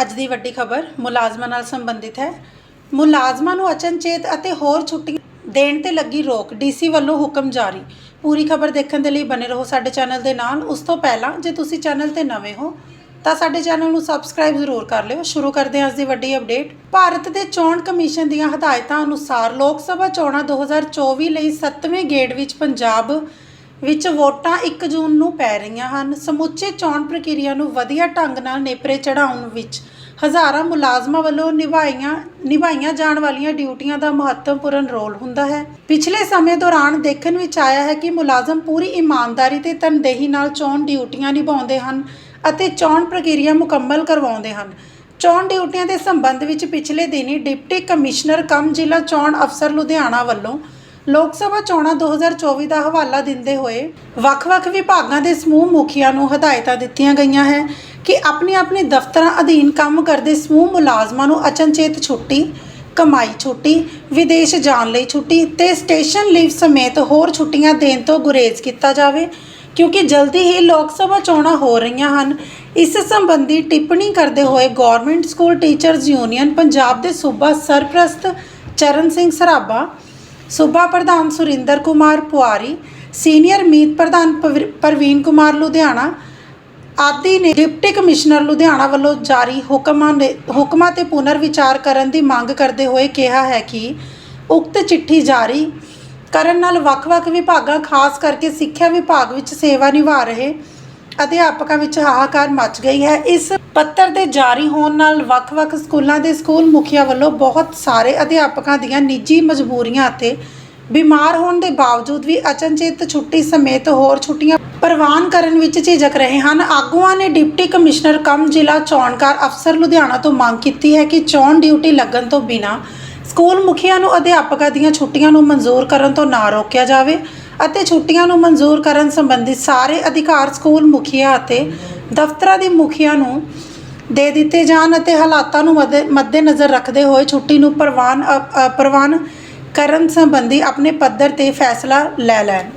ਅੱਜ ਦੀ ਵੱਡੀ ਖਬਰ ਮੁਲਾਜ਼ਮਾਂ ਨਾਲ ਸੰਬੰਧਿਤ ਹੈ। ਮੁਲਾਜ਼ਮਾਂ ਨੂੰ ਅਚਨਚੇਤ ਅਤੇ ਹੋਰ ਛੁੱਟੀ ਦੇਣ ਤੇ ਲੱਗੀ ਰੋਕ ਡੀਸੀ ਵੱਲੋਂ ਹੁਕਮ ਜਾਰੀ। ਪੂਰੀ ਖਬਰ ਦੇਖਣ ਦੇ ਲਈ ਬਨੇ ਰਹੋ ਸਾਡੇ ਚੈਨਲ ਦੇ ਨਾਲ। ਉਸ ਤੋਂ ਪਹਿਲਾਂ ਜੇ ਤੁਸੀਂ ਚੈਨਲ ਤੇ ਨਵੇਂ ਹੋ, ਤਾਂ ਸਾਡੇ ਚੈਨਲ ਨੂੰ ਸਬਸਕ੍ਰਾਈਬ ਜ਼ਰੂਰ ਕਰ ਲਿਓ। ਸ਼ੁਰੂ ਕਰਦੇ ਹਾਂ ਅੱਜ ਦੀ ਵੱਡੀ ਅਪਡੇਟ। ਭਾਰਤ ਦੇ ਚੋਣ ਕਮਿਸ਼ਨ ਦੀਆਂ ਹਦਾਇਤਾਂ ਅਨੁਸਾਰ ਲੋਕ ਸਭਾ ਚੋਣਾਂ 2024 ਲਈ 7ਵੇਂ ਗੇੜ ਵਿੱਚ ਪੰਜਾਬ ਵਿੱਚ ਵੋਟਾਂ 1 ਜੂਨ ਨੂੰ ਪੈ ਰਹੀਆਂ ਹਨ। ਸਮੁੱਚੇ ਚੋਣ ਪ੍ਰਕਿਰਿਆ ਨੂੰ ਵਧੀਆ ਢੰਗ ਨਾਲ ਨੇਪਰੇ ਚੜਾਉਣ ਵਿੱਚ ਹਜ਼ਾਰਾਂ ਮੁਲਾਜ਼ਮਾਂ ਵੱਲੋਂ ਨਿਭਾਈਆਂ ਨਿਭਾਈਆਂ ਜਾਣ ਵਾਲੀਆਂ ਡਿਊਟੀਆਂ ਦਾ ਮਹੱਤਵਪੂਰਨ ਰੋਲ ਹੁੰਦਾ ਹੈ। ਪਿਛਲੇ ਸਮੇਂ ਦੌਰਾਨ ਦੇਖਣ ਵਿੱਚ ਆਇਆ ਹੈ ਕਿ ਮੁਲਾਜ਼ਮ ਪੂਰੀ ਇਮਾਨਦਾਰੀ ਤੇ ਤਨਦੇਹੀ ਨਾਲ ਚੋਣ ਡਿਊਟੀਆਂ ਨਿਭਾਉਂਦੇ ਹਨ ਅਤੇ ਚੋਣ ਪ੍ਰਕਿਰਿਆ ਮੁਕੰਮਲ ਕਰਵਾਉਂਦੇ ਹਨ। ਚੋਣ ਡਿਊਟੀਆਂ ਦੇ ਸੰਬੰਧ ਵਿੱਚ ਪਿਛਲੇ ਦਿਨੀ ਡਿਪਟੀ ਕਮਿਸ਼ਨਰ ਕਮ ਜ਼ਿਲ੍ਹਾ ਚੋਣ ਅਫਸਰ ਲੁਧਿਆਣਾ ਵੱਲੋਂ ਲੋਕ ਸਭਾ ਚੋਣਾਂ 2024 ਦਾ ਹਵਾਲਾ ਦਿੰਦੇ ਹੋਏ ਵੱਖ-ਵੱਖ ਵਿਭਾਗਾਂ ਦੇ ਸਮੂਹ ਮੁਖੀਆਂ ਨੂੰ ਹਦਾਇਤਾਂ ਦਿੱਤੀਆਂ ਗਈਆਂ ਹੈ ਕਿ ਆਪਣੇ ਆਪਣੇ ਦਫ਼ਤਰਾਂ ਅਧੀਨ ਕੰਮ ਕਰਦੇ ਸਮੂਹ ਮੁਲਾਜ਼ਮਾਂ ਨੂੰ ਅਚਨਚੇਤ ਛੁੱਟੀ, ਕਮਾਈ ਛੁੱਟੀ, ਵਿਦੇਸ਼ ਜਾਣ ਲਈ ਛੁੱਟੀ ਤੇ ਸਟੇਸ਼ਨ ਲੀਵ ਸਮੇਤ ਹੋਰ ਛੁੱਟੀਆਂ ਦੇਣ ਤੋਂ ਗੁਰੇਜ਼ ਕੀਤਾ ਜਾਵੇ, ਕਿਉਂਕਿ ਜਲਦੀ ਹੀ ਲੋਕ ਸਭਾ ਚੋਣਾਂ ਹੋ ਰਹੀਆਂ ਹਨ। ਇਸ ਸੰਬੰਧੀ ਟਿੱਪਣੀ ਕਰਦੇ ਹੋਏ government school teachers union Punjab ਦੇ ਸੂਬਾ ਸਰਪ੍ਰਸਤ ਚਰਨ ਸਿੰਘ ਸਰਾਭਾ ਸੂਬਾ ਪ੍ਰਧਾਨ ਸੁਰਿੰਦਰ ਕੁਮਾਰ ਪੁਆਰੀ, ਸੀਨੀਅਰ ਮੀਤ ਪ੍ਰਧਾਨ ਪਵਿ, ਪ੍ਰਵੀਨ ਕੁਮਾਰ ਲੁਧਿਆਣਾ, ਆਦਿ ਨੇ ਡਿਪਟੀ ਕਮਿਸ਼ਨਰ ਲੁਧਿਆਣਾ ਵੱਲੋਂ ਜਾਰੀ ਹੁਕਮਾਂ ਦੇ ਹੁਕਮਾਂ ਤੇ ਪੁਨਰ ਵਿਚਾਰ ਕਰਨ ਦੀ ਮੰਗ ਕਰਦੇ ਹੋਏ ਕਿਹਾ ਹੈ ਕਿ ਉਕਤ ਚਿੱਠੀ ਜਾਰੀ ਕਰਨ ਨਾਲ ਵੱਖ-ਵੱਖ ਵਿਭਾਗਾਂ, ਖਾਸ ਕਰਕੇ ਸਿੱਖਿਆ ਵਿਭਾਗ ਵਿੱਚ ਸੇਵਾ ਨਿਭਾ ਰਹੇ ਅਧਿਆਪਕਾਂ ਵਿੱਚ ਹਾਹਾਕਾਰ ਮਚ ਗਈ ਹੈ। ਇਸ ਪੱਤਰ ਦੇ ਜਾਰੀ ਹੋਣ ਨਾਲ ਵੱਖ-ਵੱਖ ਸਕੂਲਾਂ ਦੇ ਸਕੂਲ ਮੁਖੀਆਂ ਵੱਲੋਂ ਬਹੁਤ ਸਾਰੇ ਅਧਿਆਪਕਾਂ ਦੀਆਂ ਨਿੱਜੀ ਮਜਬੂਰੀਆਂ ਅਤੇ ਬਿਮਾਰ ਹੋਣ ਦੇ ਬਾਵਜੂਦ ਵੀ ਅਚਨਚੇਤ ਛੁੱਟੀ ਸਮੇਤ ਹੋਰ ਛੁੱਟੀਆਂ ਪ੍ਰਵਾਨ ਕਰਨ ਵਿੱਚ ਝਿਜਕ ਰਹੇ ਹਨ। ਆਗੂਆਂ ਨੇ ਡਿਪਟੀ ਕਮਿਸ਼ਨਰ ਕਮ ਜ਼ਿਲ੍ਹਾ ਚੋਣਕਾਰ ਅਫਸਰ ਲੁਧਿਆਣਾ ਤੋਂ ਮੰਗ ਕੀਤੀ ਹੈ ਕਿ ਚੋਣ ਡਿਊਟੀ ਲੱਗਣ ਤੋਂ ਬਿਨਾਂ ਸਕੂਲ ਮੁਖੀਆਂ ਨੂੰ ਅਧਿਆਪਕਾਂ ਦੀਆਂ ਛੁੱਟੀਆਂ ਨੂੰ ਮਨਜ਼ੂਰ ਕਰਨ ਤੋਂ ਨਾ ਰੋਕਿਆ ਜਾਵੇ। ਅਤੇ ਛੁੱਟੀਆਂ ਨੂੰ ਮਨਜ਼ੂਰ ਕਰਨ ਸੰਬੰਧੀ ਸਾਰੇ ਅਧਿਕਾਰ ਸਕੂਲ ਮੁਖੀਆਂ ਅਤੇ ਦਫ਼ਤਰਾਂ ਦੇ ਮੁਖੀਆਂ ਨੂੰ ਦੇ ਦਿੱਤੇ ਜਾਣ ਅਤੇ ਹਾਲਾਤਾਂ ਨੂੰ ਮੱਦੇ ਮੱਦੇਨਜ਼ਰ ਰੱਖਦੇ ਹੋਏ ਛੁੱਟੀ ਨੂੰ ਪ੍ਰਵਾਨ ਅ- ਪ੍ਰਵਾਨ ਕਰਨ ਸੰਬੰਧੀ ਆਪਣੇ ਪੱਧਰ ਤੇ ਫੈਸਲਾ ਲੈ ਲੈਣ।